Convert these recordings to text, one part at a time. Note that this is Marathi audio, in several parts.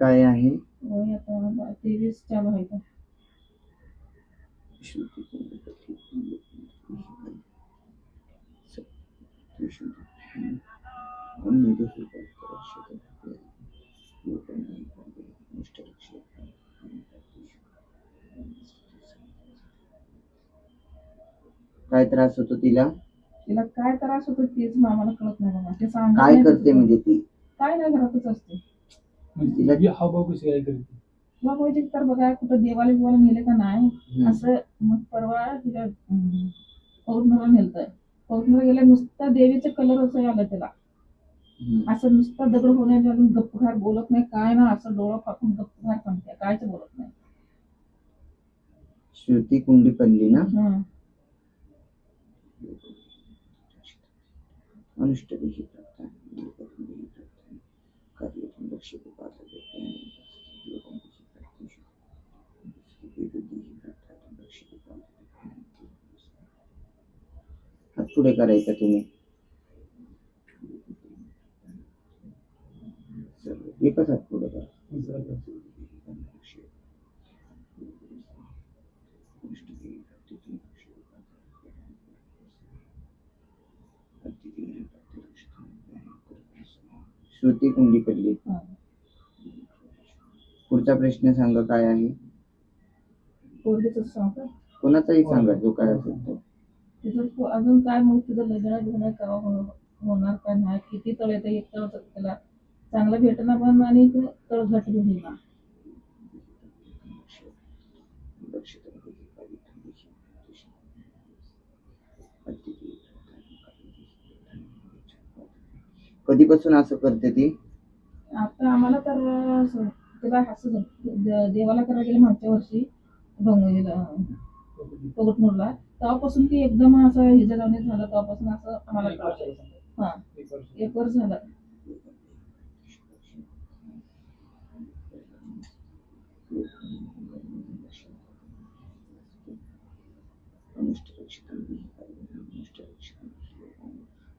काय आहे? वय आता का काय त्रास होतो तिला? तिला काय त्रास होतो तेच आम्हाला कळत नाही ते काय करते. म्हणजे ती? काय नाही घरातच असते. म्हणजे तिला- तिला हावभाव कशी काय करते मग म्हणजे तर बघा कुठं देवाला बिवाला नेले का नाही. असं मग परवा तिला अं, पौर्णिला नेलतंय पौर्णिला गेल्या नुसता देवीचं कलर असं आलं त्याला. असं नुसता दगड होण्यात घालून गप्पघार बोलत नाही. काय ना असं डोळं फाकून गप्पघार सांगते. कायच बोलत नाही. श्रुती कुंडी पडली ना? हं. अनुष्ठ देही प्राप्त दीर्घ देही प्राप्त कार्य लक्ष पात्र हात पुढे करायचा तुम्ही सर्व एकच हात पुढे करा श्रुती कुंडी पडली हं. पुढचा प्रश्न सांगा काय आहे? कोणाचाही सांगा जो काय असेल तो. पो- अजून काय मग तिचं लग्न बिग्न कवा हो- होणार का नाही? किती तळ येतं एक तळ त्याला. चांगलं भेटणार पण आणि ते तळ घट घेणार कधीपासून असं करते ती? आता आम्हाला तर असं द- देवाला करायला गेलं मागच्या वर्षी डोंगरीला तेव्हापासून ती एकदम असं हिच्या जाऊन झालं. तेव्हापासून असं आम्हाला. हा. एक वर्ष. एक वर्ष झालं.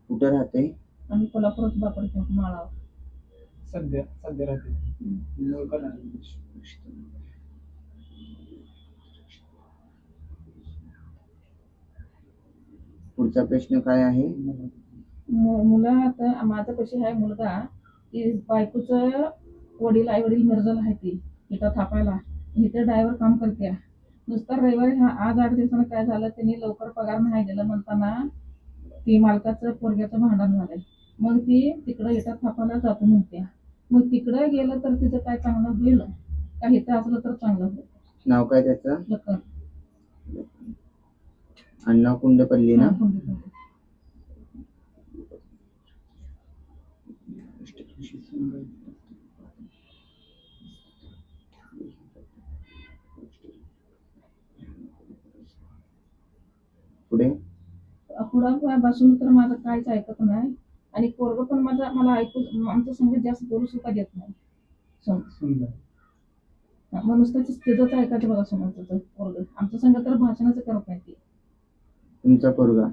कुठं राहते आम्ही कोल्हापुरात वापरतो माळावर सध्या सध्या राहते. पुढचा प्रश्न काय आहे? मुलं आता माझं कशी आहे मुलगा की बायकोचं वडील आई वडील मिरजल आहे ती इथं थापायला. इथे ड्रायव्हर काम करते. नुसता रविवारी हा आज आठ दिवसानं काय झालं त्यांनी लवकर पगार नाही दिला म्हणताना ती मालकाचं पोरग्याचं भांडण झालंय. मग ती तिकडं इथं थापायला जातो म्हणते. मग तिकडं गेलं तर तिचं काय चांगलं होईल? का इथं असलं तर चांगलं होईल. नाव काय त्याचं? लखन. अण्णा कुंडपल्ली ना. पुढे? पुढं बसून तर माझं काहीच ऐकत नाही. आणि पोरग पण माझा मला ऐकू आमचं संगीत जास्त बोलू सुद्धा देत नाही. मग नुसतं ते- तिचंच ऐकायचं बघा सोनाचं पोरग. आमचं संगत तर भाषणच करत नाही ती. तुमचा पोरगा?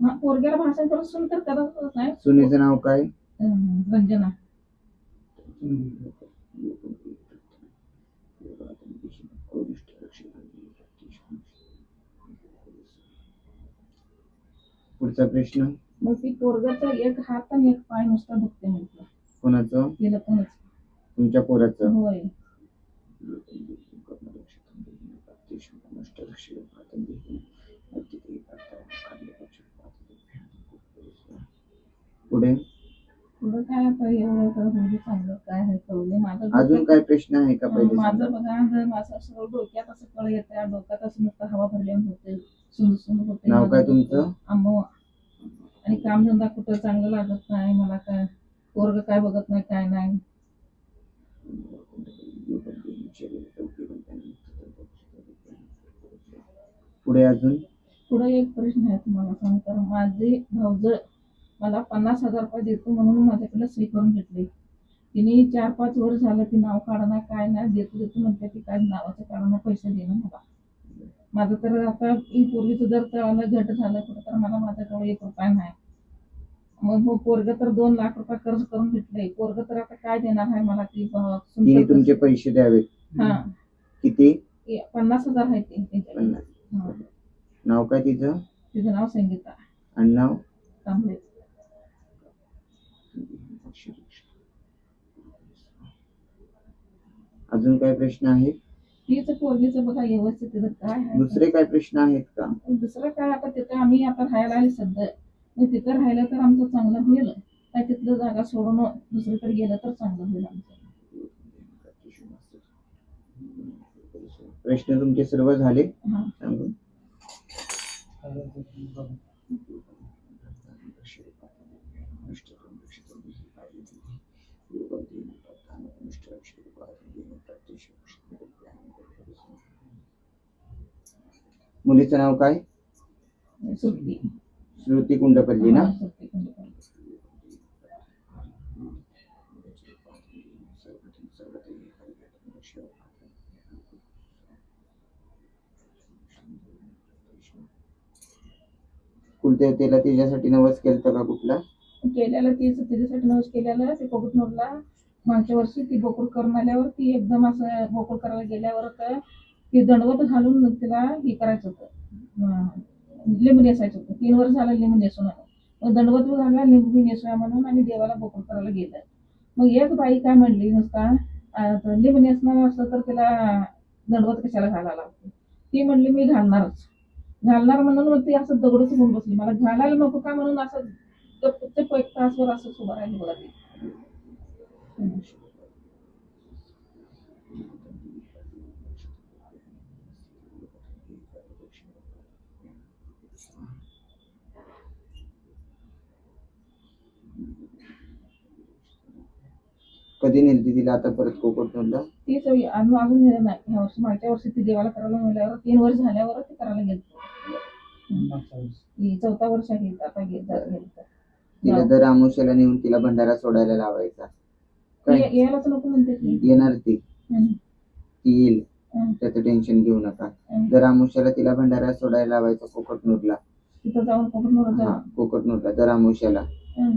हा पोरग्याला भाषण करत सुन तर करतच नाही. सुनेचं नाव काय? रंजना. पुढचा प्रश्न? मग ती पोरगाचा एक हात आणि एक पाय नुसता दुखते म्हटलं. कोणाचं? तिला कोणच. तुमच्या पोराचं? होय. पुढे? पुढं काय आता एवढं तर म्हणजे चांगलं काय आहे कळले माझं अजून काय प्रश्न आहे का पहिले माझं सांगा. बघा जर माझं सगळं डोक्यात असं कळ येते डोक्यात असं नुसतं हवा भरल्यानं होते सुन सुन होते नाव काय तुमचं? आंबवा. आणि कामधंदा कुठं चांगलं लागत नाही मला काय पोरग काय बघत नाही काय नाही. पुढे अजून? पुढे एक प्रश्न आहे तुम्हाला सांगतो माझे भाऊज मला पन्नास हजार रुपये देतो म्हणून माझ्याकडे सही करून घेतली. तिने चार पाच वर्ष झालं ती नाव काढणार काय नाही देतो देतो म्हणते ती काय नावाचं काढणार पैसे देणं मला. माझं तर आता पूर्वीचं जर कळालं घट झालं कुठं तर मला माझ्याजवळ एक रुपया नाही. मग मग पोरग तर दोन लाख रुपये कर्ज करून घेतलंय पोरग तर आता काय देणार आहे मला ती सुंदर तुमचे पैसे. द्यावेत. हा. किती? पन्नास हजार आहे ते. त्यांच्याकडे. पन्नास. हा. नाव काय तिचं? तिचं नाव संगीता. आडनाव कांबळे अजून काय प्रश्न आहेत? तीच पोरगीचं बघा व्यवस्थित तिथं काय आहे? दुसरे काय प्रश्न आहेत का? दुसरं काय? आता तिथं आम्ही आता राहायला आहे सध्या. तिथं राहिलं तर आमचं चांगलं होईल. काय तिथलं जागा सोडून दुसरीकडे गेलं तर चांगलं होईल आमचं. प्रश्न तुमचे सर्व झाले? हा. सांगून मुलीचं नाव काय? श्रुती. कुंडपल्ली ना? पण. कुलदेवतेला तिच्यासाठी नवस केलं का कुठला? केलेलं तीच तिच्यासाठी नवस केलेलं ते कोकटनूरला मागच्या वर्षी ती बोकड करून आल्यावर ती एकदम असं बोकड करायला गेल्यावर तर ते दंडवत घालून तिला हे करायचं होतं. लिंबू नेसायचं होतं. तीन वर्ष झालं लिंबू नेसून आलं. मग दंडवत घालला लिंबू नेसूया म्हणून आम्ही देवाला बोकड करायला गेलं. मग एक बाई काय म्हणली नुसता लिंबू नेसणार असलं तर तिला दंडवत कशाला घालायला लागते? ती म्हणली मी घालणारच. घालणार म्हणून मग ती असं दगडच होऊन बसली. मला घालायला नको का? म्हणून असं एक तासभर असं उभं राहिली बघा ती. कधी नेलती तिला आता परत कोकणला ती सोयी अजून अजून नेलं नाही. ह्या वर्षी मागच्या वर्षी ती देवाला करायला मिळाल्यावर तीन वर्ष झाल्यावर ती करायला गेली. ही चौथा वर्ष आहे आता तर. तिला दर आमुष्याला नेऊन तिला भंडारा सोडायला लावायचा. यायलाच नको म्हणते ती. येणार ती. ती येईल. त्याचं टेन्शन घेऊ नका. दर आमुष्याला तिला भंडारा सोडायला लावायचा कोकटनूरला. तिथं जाऊन हा कोकटनूरला. दर आमुष्याला हम्म.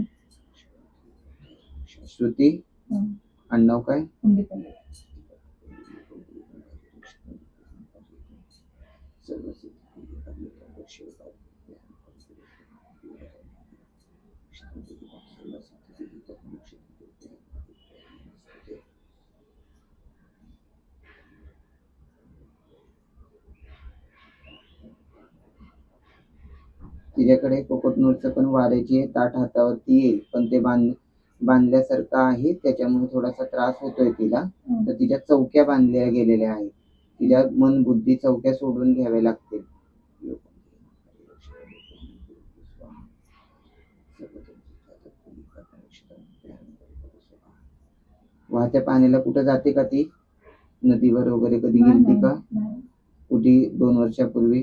श्रुती? हम्म. आडनाव काय. तिच्याकडे कोकटनूरचं पण वाऱ्याची ताट हातावरती येईल पण ते बांध बांधल्यासारखं आहे त्याच्यामुळे थोडासा त्रास होतोय तिला. तर तिच्या चौक्या बांधल्या गेलेल्या आहेत. तिच्या मन बुद्धी चौक्या सोडून घ्याव्या लागतील. वाहत्या पाण्याला कुठं जाते का ती? नदीवर वगैरे कधी गेलती का. कुठे? दोन वर्षापूर्वी?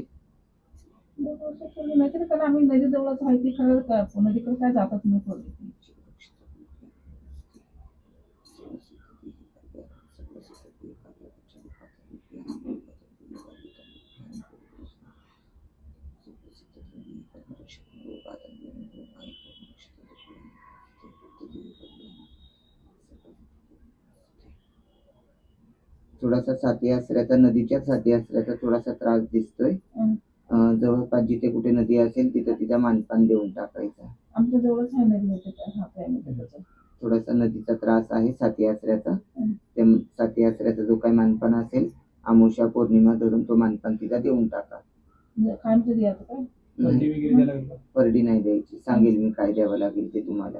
दोन वर्षापूर्वी नाही तरी कारण आम्ही नदीजवळच आहे ती खरं नदीकडे काय जातच नाही थोडासा साती आसऱ्याचा नदीच्या साती आसऱ्याचा थोडासा त्रास दिसतोय. जवळपास जिथे कुठे नदी असेल तिथं तिचा मानपान देऊन टाकायचा. आमच्या जवळच आहे नदी. थोडासा नदीचा त्रास आहे साती आसऱ्याचा. त्या साती आसऱ्याचा जो काही मानपान असेल आमुषा पौर्णिमा धरून तो मानपान तिला देऊन टाका. म्हणजे? परडी नाही द्यायची. सांगेल मी काय द्यावं लागेल ते तुम्हाला.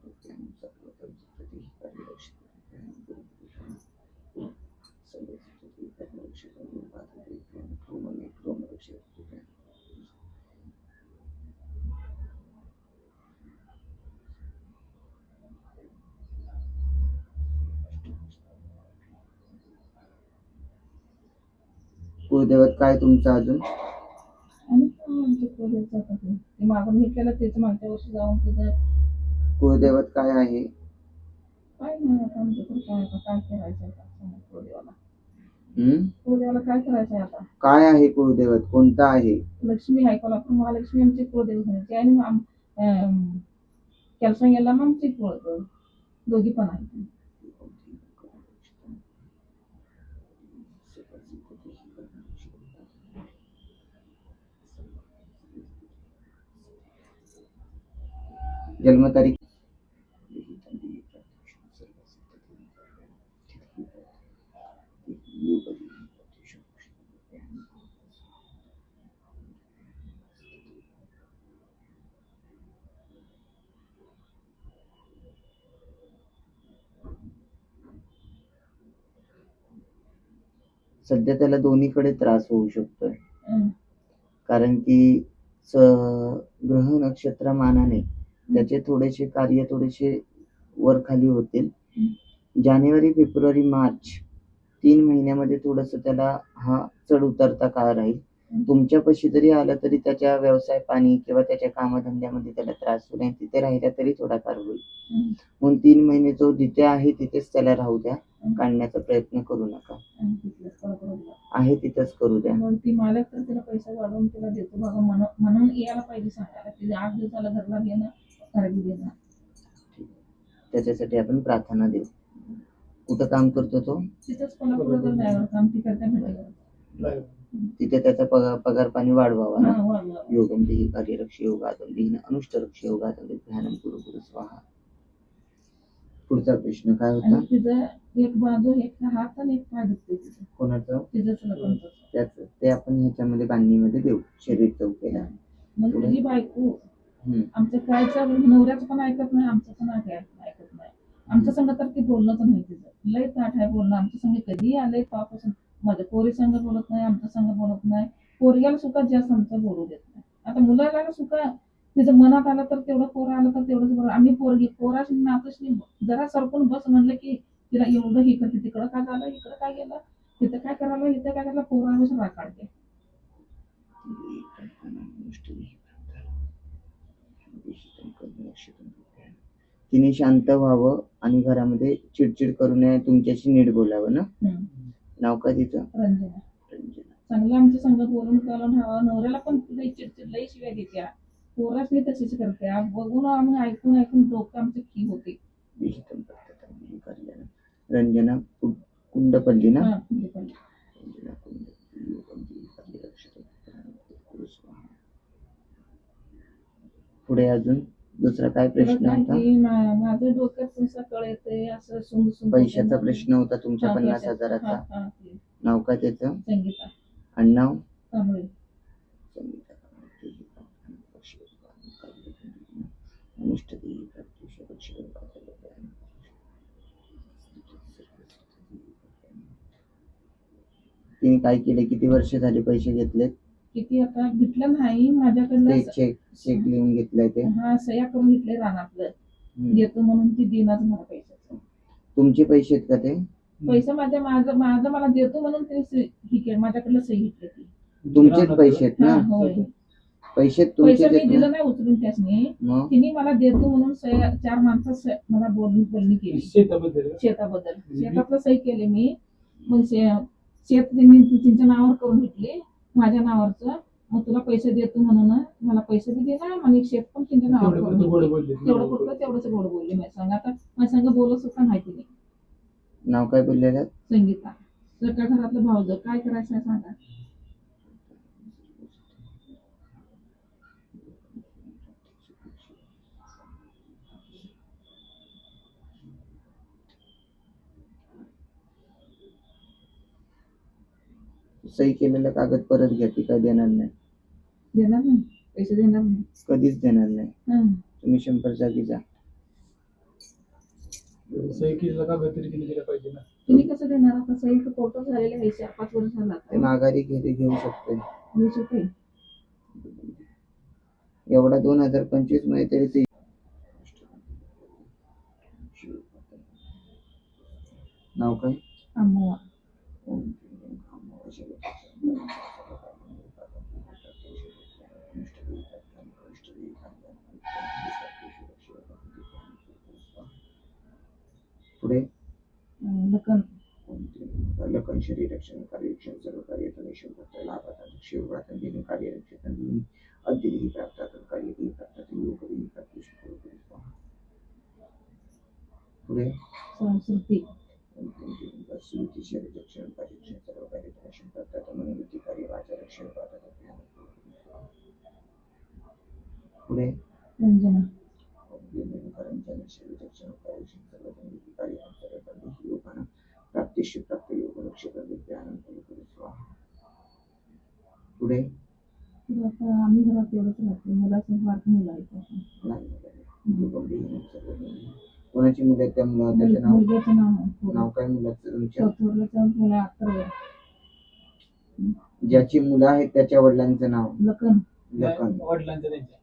कुलदैवत काय तुमचं अजून? आणि काय तेच वर्षी जाऊन काय आहे? काय नाही आता काय करायचं आता? काय करायचं आहे आता? काय आहे कोणता आहे? लक्ष्मी आहे कोल्हापूर महालक्ष्मी आमची कुळदैवत घ्यायची आणि आम- अं, याला मग आमची कुलदेव दोघी पण आहेत. जन्मतारीख सध्या त्याला दोन्हीकडे त्रास होऊ शकतोय. कारण की स- ग्रह नक्षत्र मानाने त्याचे थोडेसे कार्य थोडेसे वर खाली होतील. जानेवारी फेब्रुवारी मार्च तीन महिन्यामध्ये थोडस त्याला हा चढ उतरता काळ राहील. तुमच्यापाशी जरी आला तरी त्याच्या व्यवसाय पाणी किंवा त्याच्या कामधंद्यामध्ये त्याला त्रास होईल आणि तिथे राहिला तरी थोडाफार होईल. म्हणून तीन महिने जो जिथे आहे तिथेच त्याला राहू द्या. काढण्याचा प्रयत्न करू नका. आहे तिथंच करू द्या. ती मालक तर तिला पैसा वाढवून तिला देतो. बघा म्हणून यायला पाहिजे सांगायला. आठ दिवसाला घरला घेणं त्याच्यासाठी आपण प्रार्थना देऊ. कुठं काम करतो तो? तिथे त्याचा पगार पगार पाणी वाढवावा ना. हा योगम देही कार्यरक्ष योगादम देहीन अनुष्टरक्ष योगादम ध्यानम गुरु गुरु स्वाहा. पुढचा प्रश्न काय होता? तिचं एक बाजू एक हात आणि एक पाय दुखते कोणाचं. त्याच. ते आपण ह्याच्यामध्ये बांधणीमध्ये देऊ. शरीर चौकेला. मग तुझी बायको हम्म. आमचं कायचं नवऱ्याचं पण ऐकत नाही आमचं पण ऐक- ऐकत नाही. आमच्या संग तर ती बोलणंच नाही तिचं लय ताठ आहे बोलणं. आमच्या संग कधी आलंय तेव्हापासून माझ्या पोरी संग बोलत नाही आमच्या संग बोलत नाही. पोरग्याला सुद्धा जास्त आमचं बोलू देत नाही. आता मुलाला सुद्धा तिचं मनात आलं तर तेवढं पोरं आलं तर तेवढंच बरं. आम्ही पोरगी पोराशी नातशी जरा सरकून बस म्हणलं की तिला एवढं हे करते तिकडं काय झालं इकडं काय गेलं तिथं काय करायला इथं काय करायला राग काढते. तिने शांत व्हावं आणि घरामध्ये चिडचिड करू नये तुमच्याशी नीट बोलावं ना. नाव काय तिचं? चांगलं आमच्या संगत बोलून कालून हवा नवऱ्याला पण लई चिडचिड लई शिव्या देत्या. पोरासनी तशीच करते. बघून आम्ही ऐकून ऐकून डोकं आमचं की होते. रंजना कु- कुंडपल्ली ना? हा, म्हणजे पण. रंजना कुंडपल्ली योगम देही कार्यरक्षते गुरु स्वाहा. पुढे अजून दुसरा काय प्रश्न होता? माझं डोक्यात येते असं पैशाचा प्रश्न होता तुमच्या पन्नास. हजाराचा. नाव काय त्याचं? प्रत्युषपक्षे पातलभ्याम्. तिने काय केले? किती वर्ष झाली पैसे घेतले किती आता घेतलं नाही माझ्याकडनं ते चेक चेक लिहून घेतलाय ते. हा सह्या करून घेतले रानातलं. घेतो म्हणून ती देणार मला पैशाचं. तुमचे पैसे आहेत का ते? पैसा माझ्या माझं माझं मला देतो म्हणून ते सही- ही केली माझ्याकडलं सही घेतली ती. तुमचेच पैसे आहेत हा ना होय पैसे पैसे तुमचेच मी आहेत दिलं नाही उचलून त्यासनी. मग? तिने मला देतो म्हणून सह्या- चार माणसं मला बोलणी बोलणी केली. शेताबद्दल? शेताबद्दल. शेतातलं सही केले मी. मग शे- शेत त्यांनी त्यांच्या नावावर करून घेतली. माझ्या नावावरचं. मग तुला पैसे देतो म्हणून मला पैसे बी दिला आणि शेत पण त्यांच्या नावावर तेवढं करून गोड तेवढं तेवढंच गोड बोलली माझ्या संग. आता माझ्या संग बोलत सुद्धा नाही. तिने नाव काय बोललेलं? संगीता. सगळ्या घरातलं भावज काय करायचं आहे सांगा. सही केलेलं कागद परत घ्या ती काय देणार नाही. देणार नाही? पैसे देणार नाही? कधीच देणार नाही. हं. तुम्ही शंभर जागी जा. सही केलेला कागद तरी तिने दिला पाहिजे ना. तिने कसं देणार? आता सही फोटो झालेले आहे चार पाच वर्ष झाला ते आता माघारी घेते घेऊ शकते. घेऊ शकते. एवढा दोन हजार पंचवीसमध्ये तरी ते नाव काय? आंबोवा ओम पुढे? लखन. शरीर रक्षण कार्यरक्षण सर्व कार्य निश्चित करता लाभात शिवरात्र दिन कार्यरक्षण अद्यही प्राप्तात कार्यही प्राप्तात योगही प्राप्त पुढे संस्कृती. स्मृती शरीर रक्षण कार्यरक्षण सर्व कार्य रक्षण करतात मनोवृत्ती कार्य वाचा रक्षण पाहतात पुढे सर्व मनोवृत्ती कार्य प्राप्त योग ज्ञान स्वाहा पुढे आम्ही घरात एवढंच राहतो मुलाचं बारक मुलं आता. नाही कोणाची मुलं आहेत त्या मुलं त्याचं नाव? मुलग्याचं नाव नाव काय मुलाचं तुमच्या? मुलं ज्याची मुलं आहेत त्याच्या वडिलांचं नाव? लखन. लखन. वडिलांचं त्यांच्या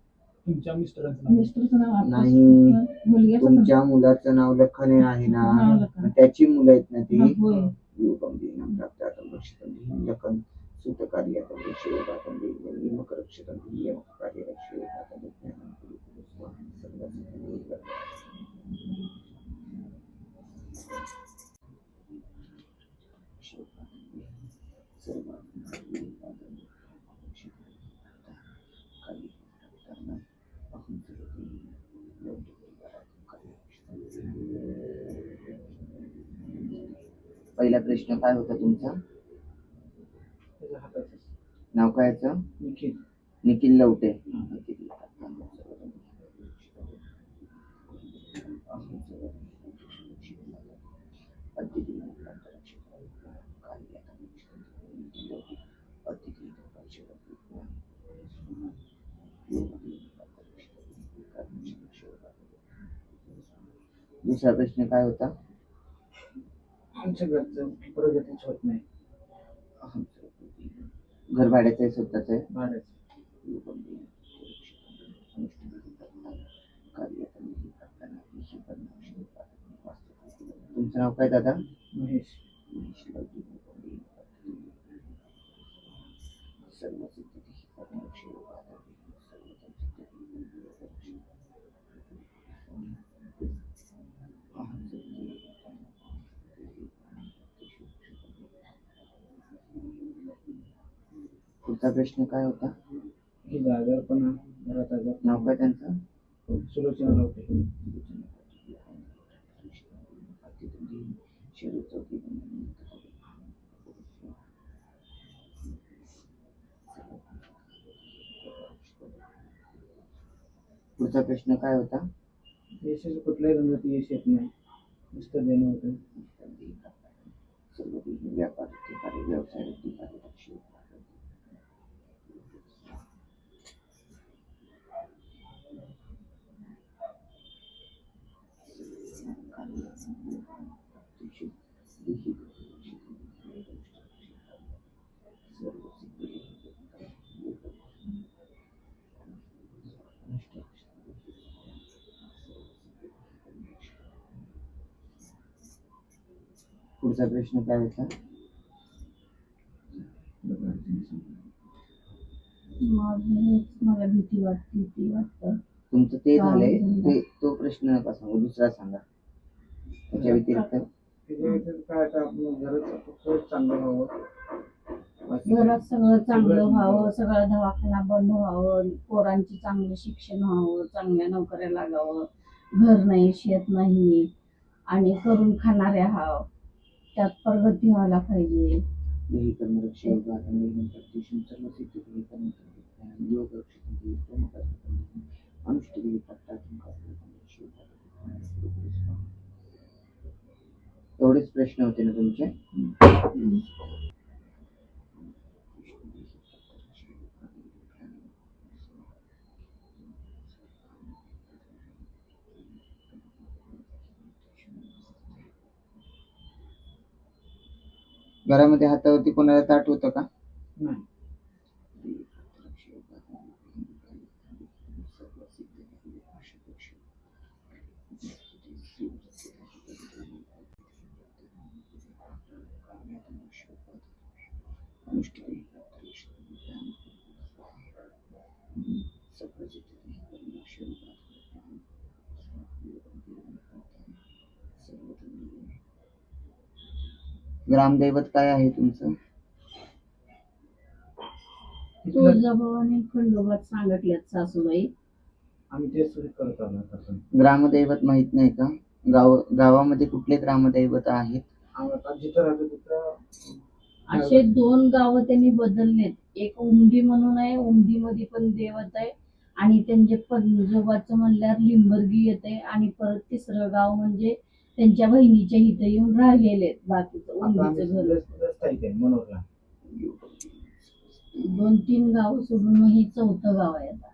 तुमच्या मिस्टरांचं नाव. मिस्टरचं नाव आकाश. नाही. मुलग्याचं नाव. तुमच्या मुलाचं नाव लखन हे आहे हा, ना लखन. त्याची मुलं आहेत ना ती? हा, होय रक्षितं लखन. सुतकार्यातं रक्षयोगातं नियमक रक्षितं नियमक कार्य रक्षयोगातं पहिला प्रश्न काय होता तुमचा त्याच्या हाताचं नाव काय याचं? निखिल. निखिल लवटे. दुसरा प्रश्न काय होता? आमच्या घरचं प्रगतीच होत नाही. घर भाड्याचं आहे स्वतःच आहे. भाड्याचं तुमचं नाव काय दादा? महेश. पुढचा प्रश्न काय होता? ही जागर पण घरात आजार. नाव काय त्यांचं? सुलोचना लावते पुढचा प्रश्न काय होता? यशाचं कुठल्याही रंगात यश येत नाही. नुसतं देणं होतं. सर्व व्यापार व्यवसाय पुढचा प्रश्न काय होता? मला भीती वाटते ती वाटतं. तुमचं ते झालंय. ते तो प्रश्न नका सांगू दुसरा सांगा. त्याच्या व्यतिरिक्त. काय आता आपलं घरात फक्त चांगलं व्हावं. बाकी घरात सगळं चांगलं व्हावं सगळं दवाखाना बंद व्हावं पोरांची चांगलं शिक्षण व्हावं चांगल्या नोकऱ्या लागावं घर नाही शेत नाही आणि करून खाणाऱ्या हाव त्यात प्रगती व्हायला पाहिजे. एवढेच प्रश्न होते ना तुमचे? घरामध्ये हातावरती कोणाला ताट होतं का? नाही. ग्रामदैवत काय आहे तुमचं? तुळजाभवानी खंडोबात सांगितल्यात सासूबाई. आम्ही ते सुरू करत आलो आता. ग्रामदैवत माहीत नाही का? गाव गावामध्ये कुठले ग्रामदैवत आहेत? आम्ही आता जिथं राहतो तिथं असे दोन गावं त्यांनी बदललेत. एक उमदी म्हणून आहे उमदी मध्ये पण देवत आहे. आणि त्यांचे पंजोबाचं म्हणल्यावर लिंबर्गी येते आणि परत तिसरं गाव म्हणजे त्यांच्या बहिणीच्या इथं येऊन राहिलेले बाकीचं दोन तीन गाव सोडून मग हे चौथं गाव आहे आता.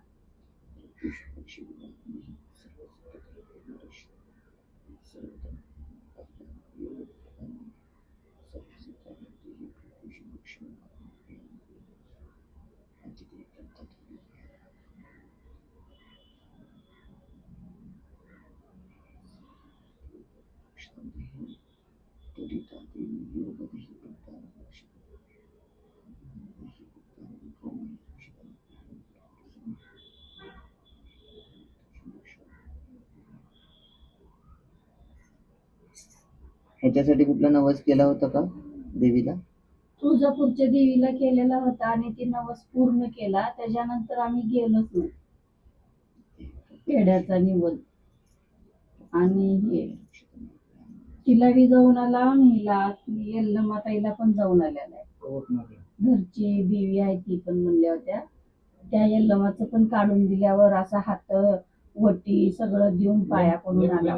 ह्याच्यासाठी कुठला नवस केला होता का देवीला? तुळजापूरच्या देवीला केलेला होता आणि ती नवस पूर्ण केला. त्याच्यानंतर आम्ही गेलोच नाही. खेड्याचा निवड. आणि हे. तिला बी जाऊन आला आणि हिला यल्लमा ताईला पण जाऊन आलेला आहे. घरची देवी आहे ती पण म्हणल्या होत्या. त्या यल्लमाचं पण काढून दिल्यावर असा हात वटी सगळं देऊन पाया पडून आला.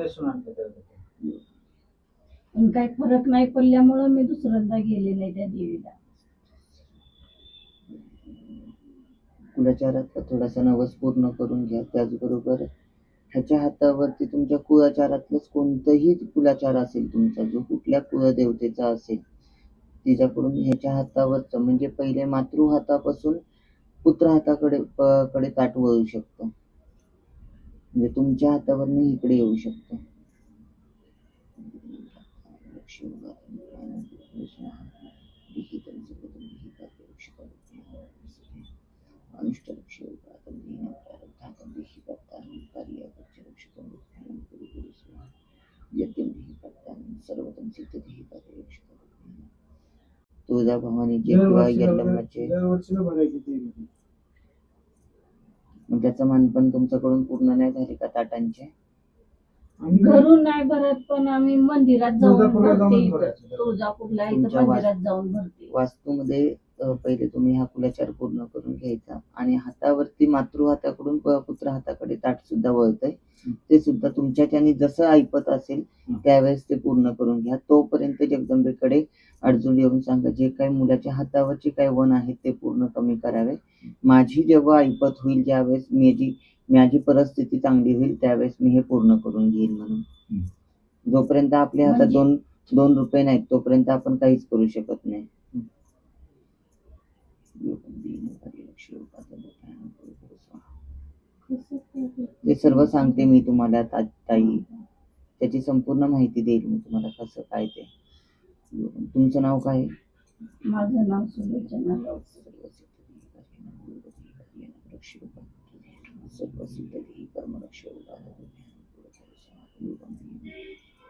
पण काही फरक नाही पडल्यामुळं मी दुसऱ्यांदा गेले नाही त्या देवीला. कुलाचारातला थोडासा नवस पूर्ण करून घ्या. त्याचबरोबर ह्याच्या हातावरती तुमच्या कुळाचारातलंच कोणतंही कुलाचार असेल तुमचा जो कुठल्या कुलदेवतेचा असेल तिच्याकडून ह्याच्या हातावरचं म्हणजे पहिले मातृ हातापासून पुत्र हाताकडे कडे ताट वळू शकतं. म्हणजे तुमच्या हातावरनं इकडे येऊ शकतं. तुळजा भवानीचे किंवा दरवर्षी यल्लम्माचे दरवर्षीला बघायची ती होती. मग त्याचं मानपण तुमच्याकडून पूर्ण नाही झाले का ताटांचे? आम्ही घरून नाही भरत पण आम्ही मंदिरात जाऊन तुळजापूरला इथं. मंदिरात जाऊन भरते. वास्तूमध्ये पहिले तुम्ही हा कुलाचार पूर्ण करून घ्यायचा. आणि हातावरती मातृ हाताकडून पुत्र हाताकडे ताट सुद्धा वळतंय. ते सुद्धा तुमच्याच्याने जसं ऐपत असेल. त्यावेळेस ते पूर्ण करून घ्या. तोपर्यंत जगदंबेकडे अडचण येऊन सांगा जे काही मुलाच्या हातावरचे काही वन आहेत ते पूर्ण कमी करावे. माझी जेव्हा ऐपत होईल ज्यावेळेस माझी माझी परिस्थिती चांगली होईल त्यावेळेस मी हे पूर्ण करून घेईन म्हणून. जोपर्यंत आपल्या हातात म्हणजे- दोन दोन रुपये नाहीत तोपर्यंत आपण काहीच करू शकत नाही. ते सर्व सांगते मी तुम्हाला ता- ताई त्याची संपूर्ण माहिती देईल मी तुम्हाला कसं काय ते तुमचं नाव काय आहे? माझं नाव सुलोचना.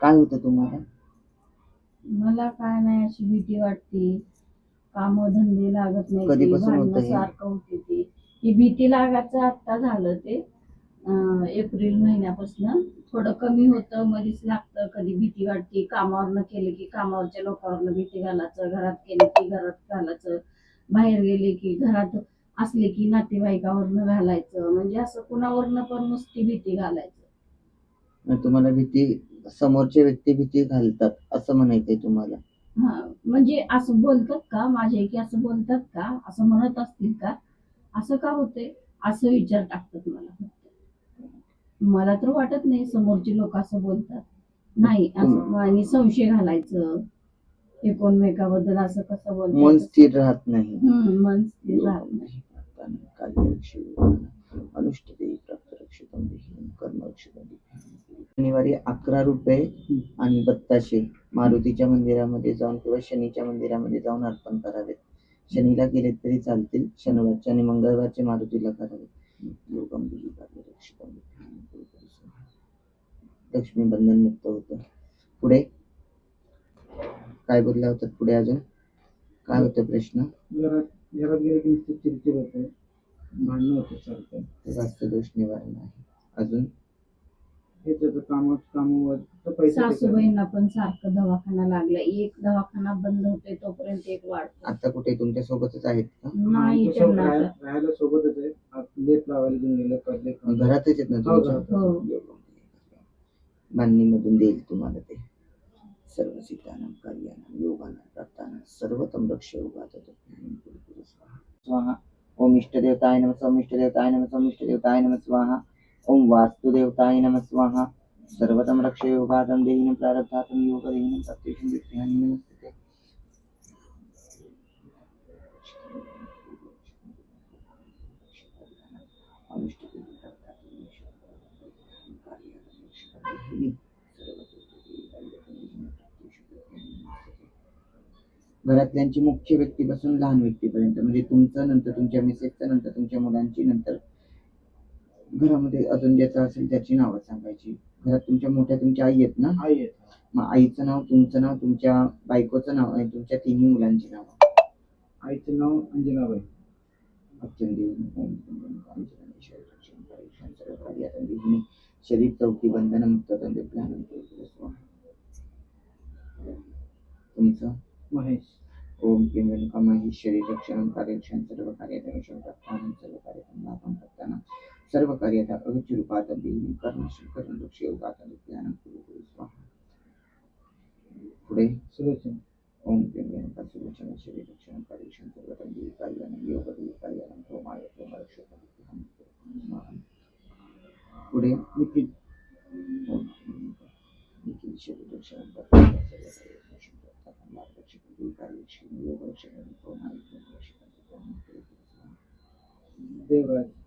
काय होतं तुम्हाला मला काय नाही अशी भीती वाटते काम धंदे लागत नाही कधीपासून होतं हे? सारखं होते ते. ही भीती लागायचं आता झालं ते. अं, एप्रिल महिन्यापासून थोडं कमी होतं मध्येच लागतं कधी भीती वाटते कामावरनं केलं की कामावरच्या लोकांवरनं भीती घालायचं घरात केलं की घरात घालायचं बाहेर गेले की घरात असले की नातेवाईकावरनं घालायचं म्हणजे असं कुणावरनं पण नुसती भीती घालायचं. तुम्हाला भीती समोरच्या व्यक्ती भीती घालतात असं म्हणायचंय तुम्हाला? म्हणजे असं बोलतात का? माझ्या की असं बोलतात का? असं म्हणत असतील का? असं का होते असं विचार टाकतात मला मला तर वाटत नाही समोरचे लोक असं बोलतात. नाही असं आणि संशय घालायचं. एकमेकाबद्दल असं कसं मन बोलतात स्थिर राहत नाही. मन स्थिर राहत नाही. शनिवारी अकरा रुपये आणि बत्ताशे. मारुतीच्या मंदिरामध्ये जाऊन किंवा शनीच्या मंदिरामध्ये जाऊन अर्पण करावेत. शनीला केले तरी चालतील. शनिवारचे आणि मंगळवारचे मारुतीला करावे योगम बिली कार्य रक्षितम विघ्नानं कुरु कुरु स्वाहा. लक्ष्मी बंधन मुक्त होतं. पुढे? काय बोलला होतात पुढे अजून? काय होतं प्रश्न? होते भांडणं होते सारखं. ते वास्तुदोष निवारण आहे. अजून? हे त्याचं कामात कामावर फक्त पैसे सासूबाईंना पण सारखं दवाखाना लागला. एक दवाखाना बंद होते तोपर्यंत एक वाढतो. आता कुठे? तुमच्या सोबतच आहेत का? नाही त्यांना आता. राहायला सोबतच आहे आत लेप लावायला घेऊन गेले लावायला. घरातच आहेत ना हो, तुमच्या? घरातच. हो. देईल तुम्हाला ते. सर्व सिद्धानं कार्यानं योगानं प्रार्थना सर्वतम रक्ष योगात ओम इष्टदेवताय नमः ओम इष्टदेवताय नमः ओम इष्टदेवताय नमः स्वाहा. ओम वास्तुदेवताय नम स्वाहा। सर्वतम रक्ष योगातम देहिनं प्रारब्धातम योगदेहिनं प्रत्येकं विद्यानि नमस्ते। घरातल्यांची मुख्य व्यक्तीपासून लहान व्यक्तीपर्यंत म्हणजे तुमचं नंतर तुमच्या मिसेसचं नंतर तुमच्या मुलांची नंतर घरामध्ये अजून ज्याचं असेल त्याची नावं सांगायची. घरात तुमच्या मोठ्या तुमच्या आई आहेत ना? आई आहे मग आईचं नाव तुमचं नाव तुमच्या बायकोचं नाव आणि तुमच्या तिन्ही मुलांची नाव. आईचं नाव अंजनाबाई शरीर चौकी बंधन मुक्त तुमचं? महेश. ओम किं रेणुका महेश्वरी रक्षणं कार्यक्षण सर्व प्रस्थानं सर्व कार्यक्रम लाभं करताना सर्व कार्यता अविच रूपात देवी कर्म करण वृक्ष योगात ज्ञानं कुरु कुरु स्वाहा पुढे सुलोचन ओम किं रेणुका सुलोचन शरीर रक्षणं कार्यक्षण सर्व देवी कार्यानं योग देवी कार्यानं होमाय होम रक्षण पुढे निखिल ओम निखिल शरीर रक्षणं करताना सर्व कार्यदर्शन प्रस्थानं लाभ रक्षण देवी कार्यक्षण योग रक्षण होमाय होम रक्षण